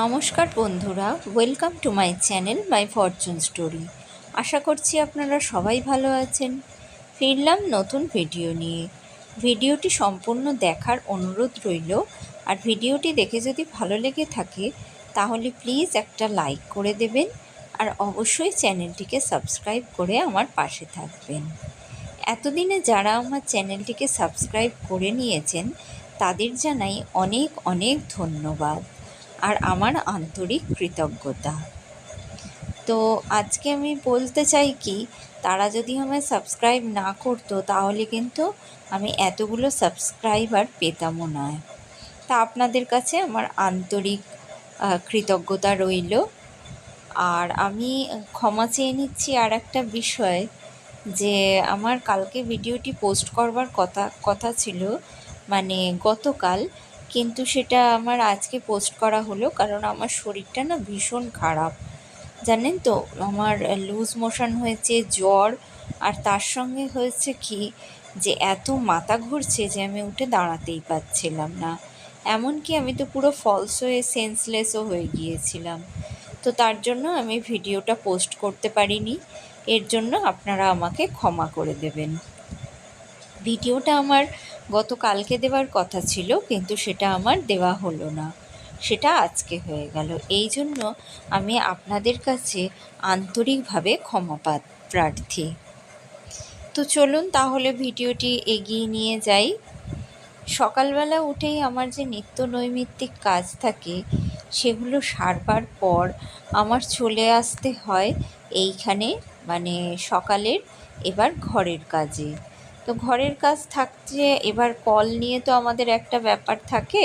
নমস্কার বন্ধুরা welcome to my channel my fortune story আশা করছি আপনারা সবাই ভালো আছেন। ফিরলাম নতুন ভিডিও নিয়ে। ভিডিওটি সম্পূর্ণ দেখার অনুরোধ রইল। আর ভিডিওটি দেখে যদি ভালো লেগে থাকে, তাহলে প্লিজ একটা লাইক করে দেবেন। আর অবশ্যই চ্যানেলটিকে সাবস্ক্রাইব করে আমার পাশে থাকবেন। এতদিনে যারা আমার চ্যানেলটিকে সাবস্ক্রাইব করে নিয়েছেন, তাদের জানাই অনেক অনেক ধন্যবাদ। আর আমার আন্তরিক কৃতজ্ঞতা। তো আজকে আমি বলতে চাই কি, তারা যদি আমায় সাবস্ক্রাইব না করতো তাহলে কিন্তু আমি এতগুলো সাবস্ক্রাইবার পেতামও নয় তা আপনাদের কাছে আমার আন্তরিক কৃতজ্ঞতা রইল। আর আমি ক্ষমা চেয়ে নিচ্ছি আর একটা বিষয়, যে আমার কালকে ভিডিওটি পোস্ট করবার কথা কথা ছিল মানে গতকাল কিন্তু সেটা আমার আজকে পোস্ট করা হলো কারণ আমার শরীরটা না ভীষণ খারাপ। জানেন তো, আমার লুজ মোশন হয়েছে, জ্বর, আর তার সঙ্গে হয়েছে কি যে এত মাথা ঘুরছে যে আমি উঠে দাঁড়াতেই পাচ্ছিলাম না। এমনকি আমি তো পুরো ফলস হয়ে সেন্সলেসও হয়ে গিয়েছিলাম। তো তার জন্য আমি ভিডিওটা পোস্ট করতে পারিনি। এর জন্য আপনারা আমাকে ক্ষমা করে দেবেন। ভিডিওটা আমার গতকালকে দেওয়ার কথা ছিল, কিন্তু সেটা আমার দেওয়া হলো না। সেটা আজকে হয়ে গেল। এই জন্য আমি আপনাদের কাছে আন্তরিকভাবে ক্ষমা প্রার্থী। তো চলুন তাহলে ভিডিওটি এগিয়ে নিয়ে যাই। সকালবেলা উঠেই আমার যে নিত্য নৈমিত্তিক কাজ থাকে, সেগুলো সারবার পর আমার চলে আসতে হয় এইখানে মানে সকালের এবার ঘরের কাজে। তো ঘরের কাজ থাকছে, এবার কল নিয়ে তো আমাদের একটা ব্যাপার থাকে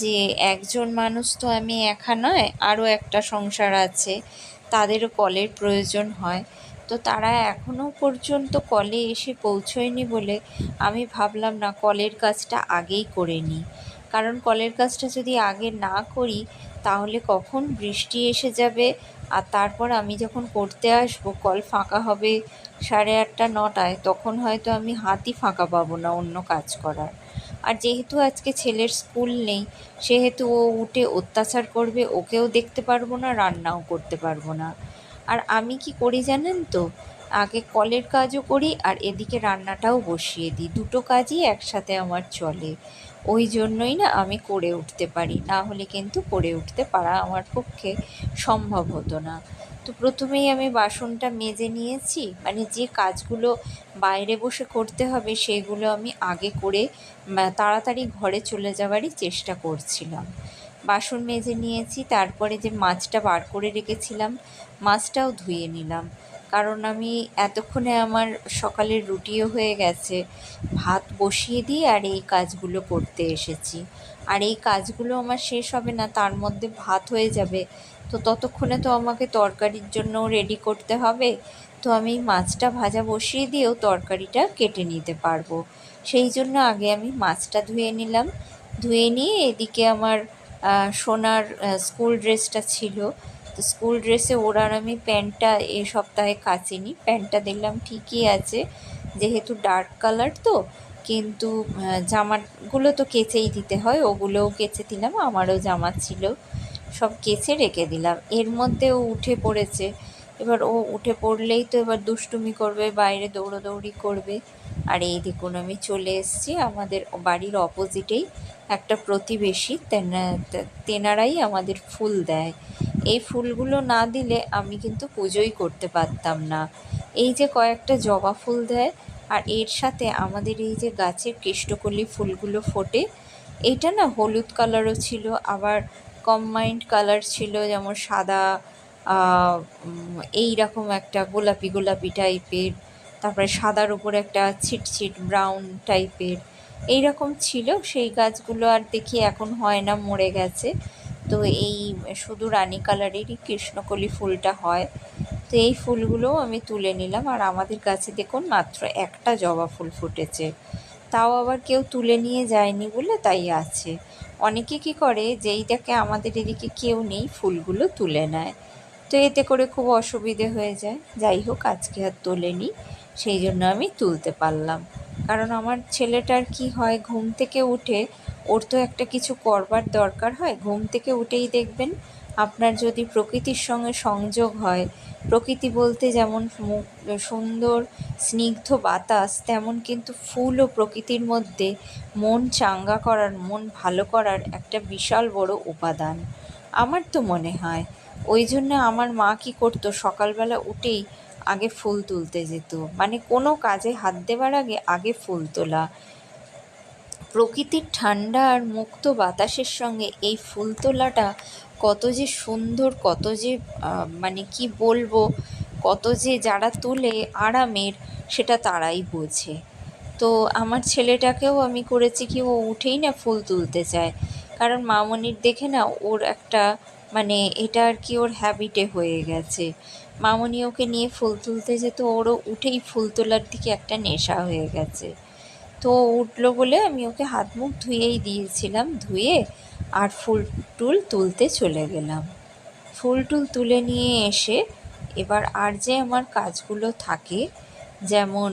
যে একজন মানুষ তো আমি একা নয়, আরও একটা সংসার আছে, তাদেরও কলের প্রয়োজন হয়। তো তারা এখনও পর্যন্ত কলে এসে পৌঁছয়নি বলে আমি ভাবলাম না কলের কাজটা আগেই করে নিই। কারণ কলের কাজটা যদি আগে না করি, তাহলে কখন বৃষ্টি এসে যাবে আর তারপর আমি যখন করতে আসব, কল ফাঁকা হবে সাড়ে আটটা, নটায়, তখন হয়তো আমি হাতই ফাঁকা পাবো না অন্য কাজ করার। আর যেহেতু আজকে ছেলের স্কুল নেই, সেহেতু ও উঠে অত্যাচার করবে, ওকেও দেখতে পারব না, রান্নাও করতে পারব না। আর আমি কি করি জানেন তো? আগে কলের কাজও করি আর এদিকে রান্নাটাও বসিয়ে দিই। দুটো কাজই একসাথে আমার চলে। ওই জন্যই না আমি করে উঠতে পারি। না হলে কিন্তু করে উঠতে পারা আমার পক্ষে সম্ভব হতো না। তো প্রথমেই আমি বাসনটা মেজে নিয়েছি। মানে যে কাজগুলো বাইরে বসে করতে হবে সেগুলো আমি আগে করে তাড়াতাড়ি ঘরে চলে যাওয়ারই চেষ্টা করছিলাম। বাসন মেজে নিয়েছি, তারপরে যে মাছটা বার করে রেখেছিলাম, মাছটাও ধুয়ে নিলাম। কারণ আমি এতক্ষণে আমার সকালের রুটিও হয়ে গেছে। ভাত বসিয়ে দিয়ে আর এই কাজগুলো করতে এসেছি। আর এই কাজগুলো আমার শেষ হবে না, তার মধ্যে ভাত হয়ে যাবে। তো ততক্ষণে তো আমাকে তরকারির জন্য রেডি করতে হবে। তো আমি মাছটা ভাজা বসিয়ে দিয়েও তরকারিটা কেটে নিতে পারব। সেই জন্য আগে আমি মাছটা ধুয়ে নিলাম। ধুয়ে নিয়ে এদিকে আমার সোনার স্কুল ড্রেসটা ছিল। তো স্কুল ড্রেসে ওর আর আমি প্যান্টটা এ সপ্তাহে কাচিনি। প্যান্টটা দেখলাম ঠিকই আছে, যেহেতু ডার্ক কালার তো, কিন্তু জামাগুলো তো কেচেই দিতে হয়, ওগুলোও কেচে দিলাম, আমারও জামা ছিল, সব কেচে রেখে দিলাম। এর মধ্যে ও উঠে পড়েছে, এবার ও উঠে পড়লেই তো এবার দুষ্টুমি করবে, বাইরে দৌড়োদৌড়ি করবে। আর এই দেখুন, আমি চলে এসেছি আমাদের বাড়ির অপোজিটেই একটা প্রতিবেশী, তেনা, তেনারাই আমাদের ফুল দেয়। এই ফুলগুলো না দিলে আমি কিন্তু পুজোই করতে পারতাম না। এই যে কয়েকটা জবা ফুল দেয়, আর এর সাথে আমাদের এই যে গাছের কেষ্টকলি ফুলগুলো ফোটে এইটা না হলুদ কালারও ছিল, আবার কম্বাইন্ড কালার ছিল যেমন সাদা এই রকম একটা গোলাপি গোলাপি টাইপের তারপরে সাদার উপর একটা ছিটছিট ব্রাউন টাইপের এই রকম ছিল। সেই গাছগুলো আর দেখি এখন হয় না, মরে গেছে। তো এই শুধু রানী কালারেরই কৃষ্ণকলি ফুলটা হয়। তো এই ফুলগুলোও আমি তুলে নিলাম। আর আমাদের কাছে দেখুন, মাত্র একটা জবা ফুল ফুটেছে। তাও আবার কেউ তুলে নিয়ে যায়নি বলে তাই আছে। অনেকে কি করে যেই দেখে আমাদের এদিকে কেউ নেই, ফুলগুলো তুলে নেয়। তো এতে করে খুব অসুবিধে হয়ে যায়। যাই হোক, আজকে আর তোলেনি সেই জন্য আমি তুলতে পারলাম। কারণ আমার ছেলেটার কি হয়, ঘুম থেকে উঠে ওর তো একটা কিছু করবার দরকার হয়। ঘুম থেকে উঠেই দেখবেন আপনার যদি প্রকৃতির সঙ্গে সংযোগ হয়, প্রকৃতি বলতে যেমন সুন্দর, স্নিগ্ধ বাতাস, তেমন কিন্তু ফুল ও প্রকৃতির মধ্যে মন চাঙ্গা করার, মন ভালো করার একটা বিশাল বড় উপাদান। আমার তো মনে হয় ওই জন্য আমার মা কী করতো, সকালবেলা উঠেই আগে ফুল তুলতে যেত। মানে কোনো কাজে হাত দেওয়ার আগে আগে ফুল তোলা। প্রকৃতির ঠান্ডা আর মুক্ত বাতাসের সঙ্গে এই ফুল তোলাটা কত যে সুন্দর, কত যে মানে কি বলব, কত যে যারা তোলে আরামের, সেটা তারাই বোঝে। তো আমার ছেলেটাকেও আমি করেছি কি ও উঠেই না ফুল তুলতে চায়। কারণ মামনির দেখে না ওর একটা মানে এটা আর কি ওর হ্যাবিটে হয়ে গেছে। মামনি ওকে নিয়ে ফুল তুলতে যেত, ওরও উঠেই ফুল তোলার দিকে একটা নেশা হয়ে গেছে। তো উঠল বলে আমি ওকে হাত মুখ ধুয়েই দিয়েছিলাম, ধুয়ে আর ফুল টুল তুলতে চলে গেলাম। ফুল টুল তুলে নিয়ে এসে এবার আর যে আমার কাজগুলো থাকে, যেমন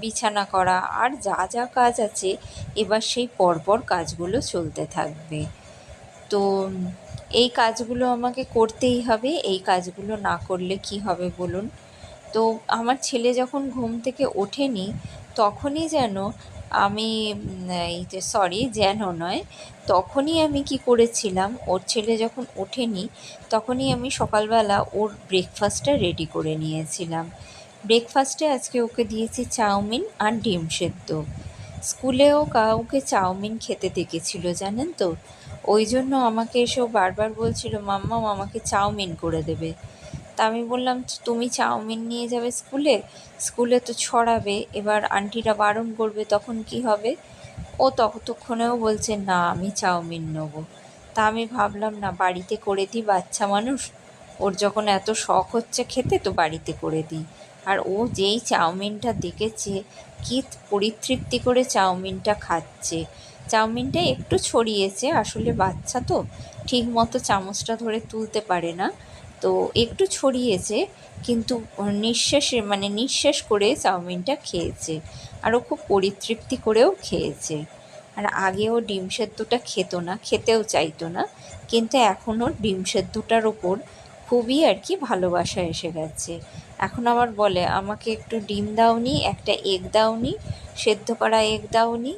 বিছানা করা আর যা যা কাজ আছে, এবার সেই পরপর কাজগুলো চলতে থাকবে। তো এই কাজগুলো আমাকে করতেই হবে, এই কাজগুলো না করলে কি হবে বলুন? তো আমার ছেলে যখন ঘুম থেকে ওঠেনি, তখনই যেন আমি সরি যেন নয় তখনই আমি কি করেছিলাম, ওর ছেলে যখন ওঠেনি, তখনই আমি সকালবেলা ওর ব্রেকফাস্টটা রেডি করে নিয়েছিলাম। ব্রেকফাস্টে আজকে ওকে দিয়েছি চাউমিন আর ডিম সেদ্ধ। স্কুলেও কাউকে চাউমিন খেতে দেখেছিল, জানেন তো? ওই জন্য আমাকে এসেও বারবার বলছিল মাম্মাম আমাকে চাউমিন করে দেবে। তা আমি বললাম, তুমি চাউমিন নিয়ে যাবে স্কুলে? স্কুলে তো ছড়াবে, এবার আন্টিরা বারণ করবে, তখন কি হবে? ও ততক্ষণেও বলছে, না, আমি চাউমিন নেব। তা আমি ভাবলাম, না, বাড়িতে করে দিই বাচ্চা মানুষ। ওর যখন এত শখ হচ্ছে খেতে, তো বাড়িতে করে দিই। আর ও যেই চাউমিনটা দেখেছে, কি পরিতৃপ্তি করে চাউমিনটা খাচ্ছে। চাউমিনটা একটু ছড়িয়েছে, আসলে বাচ্চা তো ঠিক মতো চামচটা ধরে তুলতে পারে না। তো একটু ছড়িয়েছে, কিন্তু নিঃশ্বাসে মানে নিঃশ্বাস করে চাউমিনটা খেয়েছে। আর ও খুব পরিতৃপ্তি করেও খেয়েছে। আর আগে ও ডিম সেদ্ধটা খেত না, খেতেও চাইতো না, কিন্তু এখন ওর ডিম সেদ্ধটার ওপর খুবই আর কি ভালোবাসা এসে গেছে। এখন আবার বলে, আমাকে একটু ডিম দাওনি, একটা এগ দাওনি, সেদ্ধ করা এগ দাওনি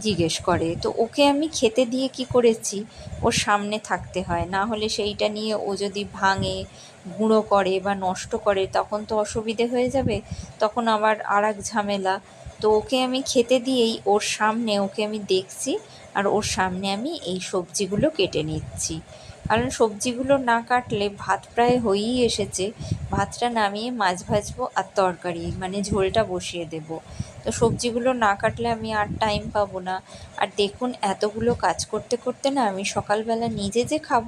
জিজ্ঞেস করে, তো ওকে আমি খেতে দিয়ে কি করেছি? ওর সামনে থাকতে হয়। না হলে সেইটা নিয়ে ও যদি ভাঙে, গুঁড়ো করে বা নষ্ট করে, তখন তো অসুবিধে হয়ে যাবে। তখন আবার আর এক ঝামেলা। তো ওকে আমি খেতে দিয়েই ওর সামনে, ওকে আমি দেখছি আর ওর সামনে আমি এই সবজিগুলো কেটে নিচ্ছি। কারণ সবজিগুলো না কাটলে ভাত প্রায় হয়েই এসেছে। ভাতটা নামিয়ে মাছ ভাজবো আর তরকারি মানে ঝোলটা বসিয়ে দেবো। তো সবজিগুলো না কাটলে আমি আর টাইম পাবো না। আর দেখুন, এতগুলো কাজ করতে করতে না আমি সকালবেলা নিজে যে খাব,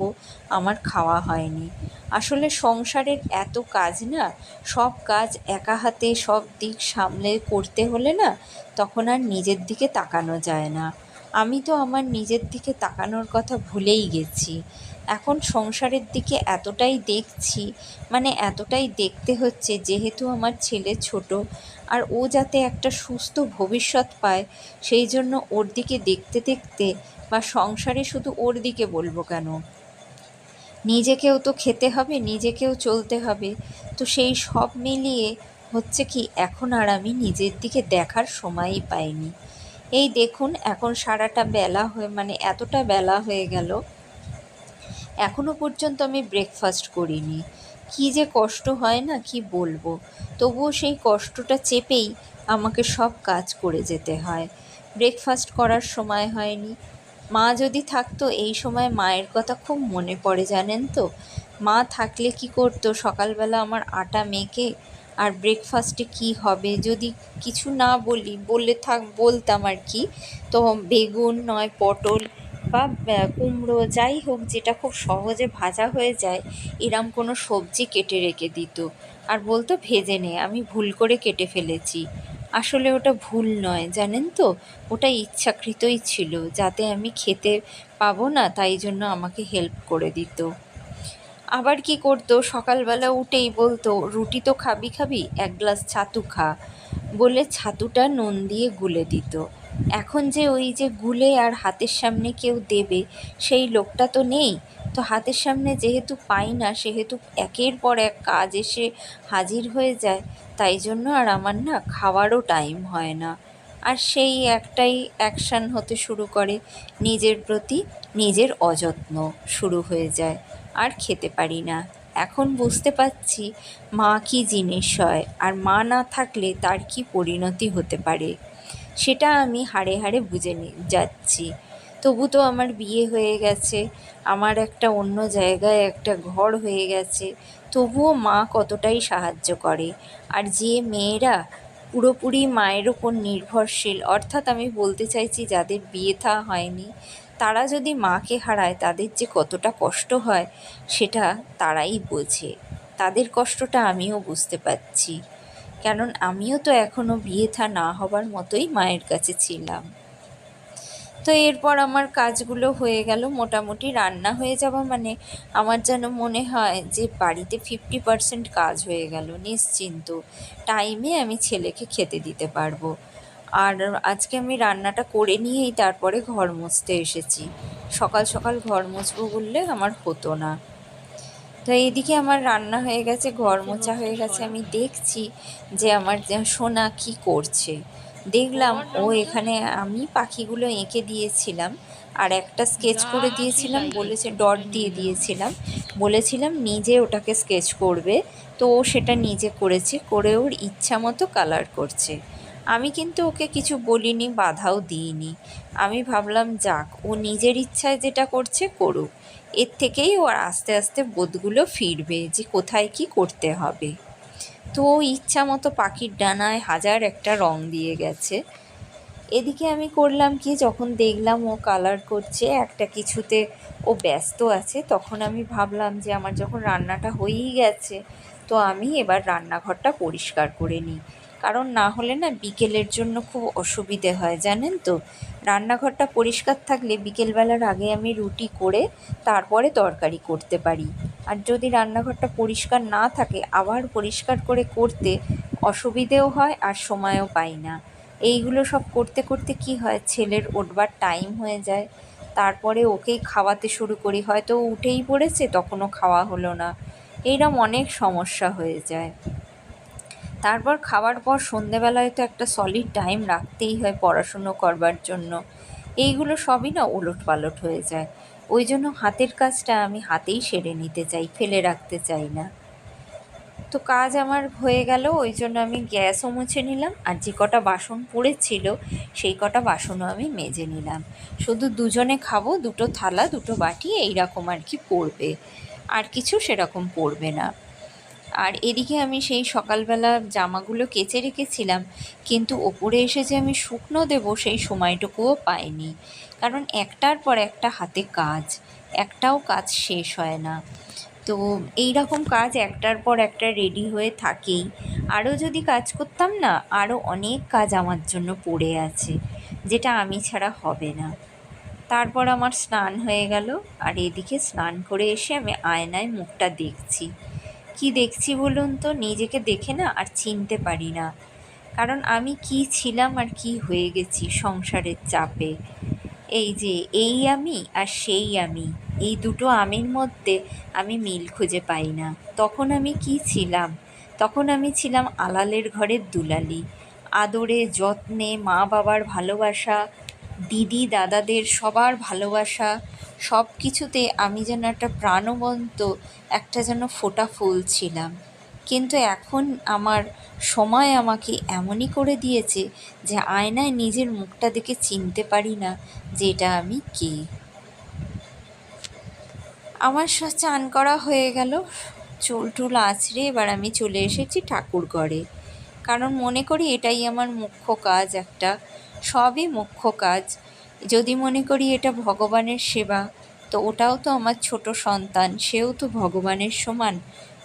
আমার খাওয়া হয়নি। আসলে সংসারের এত কাজ না, সব কাজ একা হাতে, সব দিক সামলে করতে হলে না তখন আর নিজের দিকে তাকানো যায় না। আমি তো আমার নিজের দিকে তাকানোর কথা ভুলেই গেছি। এখন সংসারের দিকে এতটাই দেখছি মানে এতটাই দেখতে হচ্ছে যেহেতু আমার ছেলে ছোট আর ও যাতে একটা সুস্থ ভবিষ্যৎ পায়, সেই জন্য ওর দিকে দেখতে দেখতে বা সংসারে শুধু ওর দিকে বলব কেন? নিজেকেও তো খেতে হবে, নিজেকেও চলতে হবে। তো সেই সব মিলিয়ে হচ্ছে কি এখন আর আমি নিজের দিকে দেখার সময়ই পাইনি। এই দেখুন, এখন সারাটা বেলা হয়ে মানে এতটা বেলা হয়ে গেল। এখনও পর্যন্ত আমি ব্রেকফাস্ট করিনি। কী যে কষ্ট হয় না, কি বলব? তবুও সেই কষ্টটা চেপেই আমাকে সব কাজ করে যেতে হয়। ব্রেকফাস্ট করার সময় হয়নি। মা যদি থাকতো, এই সময় মায়ের কথা খুব মনে পড়ে, জানেন তো? মা থাকলে কি করতো? সকালবেলা আমার আটা মেখে আর ব্রেকফাস্টে কি হবে? যদি কিছু না বলি বললে থাক, বলতাম আর কি। তো বেগুন নয়, পটল বা কুমড়ো যাই হোক, যেটা খুব সহজে ভাজা হয়ে যায়, এরম কোনো সবজি কেটে রেখে দিত। আর বলতো, ভেজে নে, আমি ভুল করে কেটে ফেলেছি। আসলে ওটা ভুল নয়, জানেন তো? ওটা ইচ্ছাকৃতই ছিল, যাতে আমি খেতে পাবো না, তাই জন্য আমাকে হেল্প করে দিত। আবার কি করতো, সকালবেলা উঠেই বলতো, রুটি তো খাবি খাবি, এক গ্লাস ছাতু খা। বলে ছাতুটা নুন দিয়ে গুলে দিত। এখন যে ওই যে গুলে আর হাতের সামনে কেউ দেবে, সেই লোকটা তো নেই। তো হাতের সামনে যেহেতু পাই না, সেহেতু একের পর এক কাজ এসে হাজির হয়ে যায়। তাই জন্য আর আমার না খাওয়ারও টাইম হয় না। আর সেই একটাই অ্যাকশান হতে শুরু করে। নিজের প্রতি নিজের অযত্ন শুরু হয়ে যায়। আর খেতে পারি না। এখন বুঝতে পারছি মা কী জিনিস হয়। আর মা না থাকলে তার কী পরিণতি হতে পারে? সেটা আমি হাড়ে হাড়ে বুঝে যাচ্ছি। তবু তো আমার বিয়ে হয়ে গেছে, আমার একটা অন্য জায়গায় একটা ঘর হয়ে গেছে, তবুও মা কতটাই সাহায্য করে। আর যে মেয়েরা পুরোপুরি মায়ের ওপর নির্ভরশীল, অর্থাৎ আমি বলতে চাইছি যাদের বিয়ে থা হয়নি, তারা যদি মাকে হারায়, তাদের যে কতটা কষ্ট হয়, সেটা তারাই বোঝে। তাদের কষ্টটা আমিও বুঝতে পারছি। কারণ আমিও তো এখনও বিয়ে থা না হবার মতোই মায়ের কাছে ছিলাম। তো এরপর আমার কাজগুলো হয়ে গেল, মোটামুটি রান্না হয়ে যাওয়া মানে আমার যেন মনে হয় যে বাড়িতে ফিফটি পার্সেন্ট কাজ হয়ে গেল, নিশ্চিন্ত। টাইমে আমি ছেলেকে খেতে দিতে পারব। আর আজকে আমি রান্নাটা করে নিয়েই তারপরে ঘর মুছতে এসেছি। সকাল সকাল ঘর মুছবো বললে আমার হতো না। তো এইদিকে আমার রান্না হয়ে গেছে, ঘর মোছা হয়ে গেছে। আমি দেখছি যে আমার সোনা কি করছে। দেখলাম, ও এখানে আমি পাখিগুলো এঁকে দিয়েছিলাম আর একটা স্কেচ করে দিয়েছিলাম, বলেছে ডট দিয়ে দিয়েছিলাম। বলেছিলাম, নিজে ওটাকে স্কেচ করবে। তো ও সেটা নিজে করেছে, করে ওর ইচ্ছা মতো কালার করছে। আমি কিন্তু ওকে কিছু বলিনি, বাধাও দিইনি। আমি ভাবলাম, যাক, ও নিজের ইচ্ছায় যেটা করছে, করুক। এর থেকেই ওর আস্তে আস্তে বোধগুলো ফিরবে, যে কোথায় কি করতে হবে। তো ও ইচ্ছা মতো পাখির ডানায় হাজার একটা রং দিয়ে গেছে। এদিকে আমি করলাম কি, যখন দেখলাম ও কালার করছে, একটা কিছুতে ও ব্যস্ত আছে, তখন আমি ভাবলাম যে আমার যখন রান্নাটা হয়েই গেছে, তো আমি এবার রান্নাঘরটা পরিষ্কার করে নিই। কারণ না হলে না বিকেলের জন্য খুব অসুবিধে হয়, জানেন তো। রান্নাঘরটা পরিষ্কার থাকলে বিকেলবেলার আগে আমি রুটি করে তারপরে তরকারি করতে পারি। আর যদি রান্নাঘরটা পরিষ্কার না থাকে, আবার পরিষ্কার করে করতে অসুবিধেও হয় আর সময়ও পাই না। এইগুলো সব করতে করতে কি হয়, ছেলের উঠবার টাইম হয়ে যায়। তারপরে ওকেই খাওয়াতে শুরু করি, হয়তো উঠেই পড়েছে, তখনও খাওয়া হলো না। এইরকম অনেক সমস্যা হয়ে যায়। তারপর খাওয়ার পর সন্ধেবেলায় তো একটা সলিড টাইম রাখতেই হয় পড়াশুনো করবার জন্য। এইগুলো সবই না ওলট পালট হয়ে যায়। ওই জন্য হাতের কাজটা আমি হাতেই সেরে নিতে চাই, ফেলে রাখতে চাই না। তো কাজ আমার হয়ে গেল, ওই জন্য আমি গ্যাসও মুছে নিলাম আর যে কটা বাসন পড়েছিল, সেই কটা বাসনও আমি মেজে নিলাম। শুধু দুজনে খাব, দুটো থালা, দুটো বাটি এই রকম আর কি পড়বে। আর কিছু সেরকম পড়বে না। আর এদিকে আমি সেই সকালবেলা জামাগুলো কেচে রেখেছিলাম, কিন্তু ওপরে এসে যে আমি শুকনো দেবো সেই সময়টুকুও পাইনি। কারণ একটার পর একটা হাতে কাজ, একটাও কাজ শেষ হয় না। তো এই রকম কাজ একটার পর একটা রেডি হয়ে থাকেই। আরও যদি কাজ করতাম না, আরও অনেক কাজ আমার জন্য পড়ে আছে, যেটা আমি ছাড়া হবে না। তারপর আমার স্নান হয়ে গেল, আর এদিকে স্নান করে এসে আমি আয়নায় মুখটা দেখছি। কি দেখছি বলুন তো? নিজেকে দেখে না আর চিনতে পারি না। কারণ আমি কি ছিলাম আর কি হয়ে গেছি সংসারের চাপে। এই যে, এই আমি আর সেই আমি, এই দুটো আমির মধ্যে আমি মিল খুঁজে পাই না। তখন আমি কি ছিলাম? তখন আমি ছিলাম আলালের ঘরের দুলালি। আদরে, যত্নে মা বাবার ভালোবাসা দিদি দাদাদের সবার ভালোবাসা সব কিছুতে আমি যেন একটা প্রাণবন্ত, একটা যেন ফোটা ফুল ছিলাম। কিন্তু এখন আমার সময় আমাকে এমনই করে দিয়েছে যে আয়নায় নিজের মুখটা দেখে চিনতে পারি না যে এটা আমি কে। আমার চান করা হয়ে গেল, চুল টুল আছড়ে এবার আমি চলে এসেছি ঠাকুর ঘরে কারণ মনে করি এটাই আমার মুখ্য কাজ একটা, সবই মুখ্য কাজ। যদি মনে করি এটা ভগবানের সেবা, তো ওটাও তো আমার ছোট সন্তান, সেও তো ভগবানের সমান।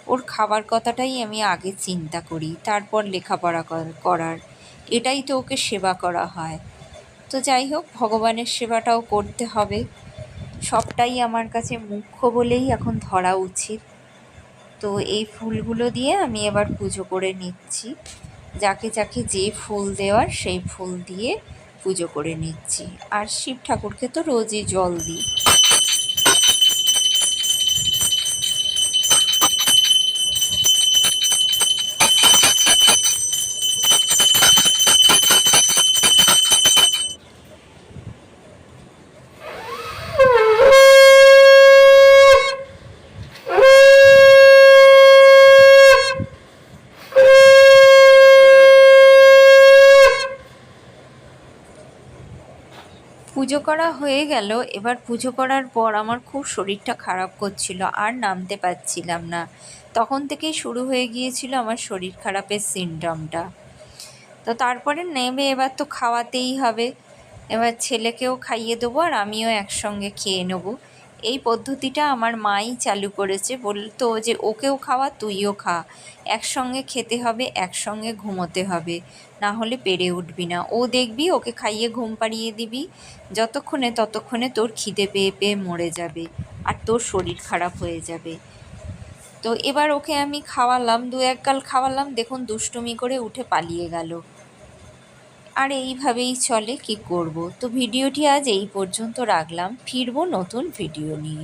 ওর খাবার কথাটাই আমি আগে চিন্তা করি, তারপর লেখাপড়া করার। এটাই তো ওকে সেবা করা হয়। তো যাই হোক, ভগবানের সেবাটাও করতে হবে। সবটাই আমার কাছে মুখ্য বলেই এখন ধরা উচিত। তো এই ফুলগুলো দিয়ে আমি এবার পুজো করে নিচ্ছি। যাকে যাকে যে ফুল দেওয়ার, সেই ফুল দিয়ে পুজো করে নিচ্ছি। আর শিব ঠাকুরকে তো রোজই জল দিই। পুজো করা হয়ে গেল। এবার পুজো করার পর আমার খুব শরীরটা খারাপ করছিল, আর নামতে পারছিলাম না। তখন থেকেই শুরু হয়ে গিয়েছিল আমার শরীর খারাপের সিনড্রমটা তো তারপরে নেমে এবার তো খাওয়াতেই হবে। এবার ছেলেকেও খাইয়ে দেবো আর আমিও একসঙ্গে খেয়ে নেব। এই পদ্ধতিটা আমার মাই চালু করেছে। বলতো যে, ওকেও খাওয়া, তুইও খা। একসঙ্গে খেতে হবে, একসঙ্গে ঘুমোতে হবে। না হলে পেরে উঠবি না। ও দেখবি, ওকে খাইয়ে ঘুম পাড়িয়ে দিবি। যতক্ষণে ততক্ষণে তোর খিদে পেয়ে পেয়ে মরে যাবে আর তোর শরীর খারাপ হয়ে যাবে। তো এবার ওকে আমি খাওয়ালাম দু এক গাল খাওয়ালাম। দেখুন, দুষ্টুমি করে উঠে পালিয়ে গেল। আর এইভাবেই চলে কি করব। তো ভিডিওটি আজ এই পর্যন্ত রাখলাম। ফিরবো নতুন ভিডিও নিয়ে।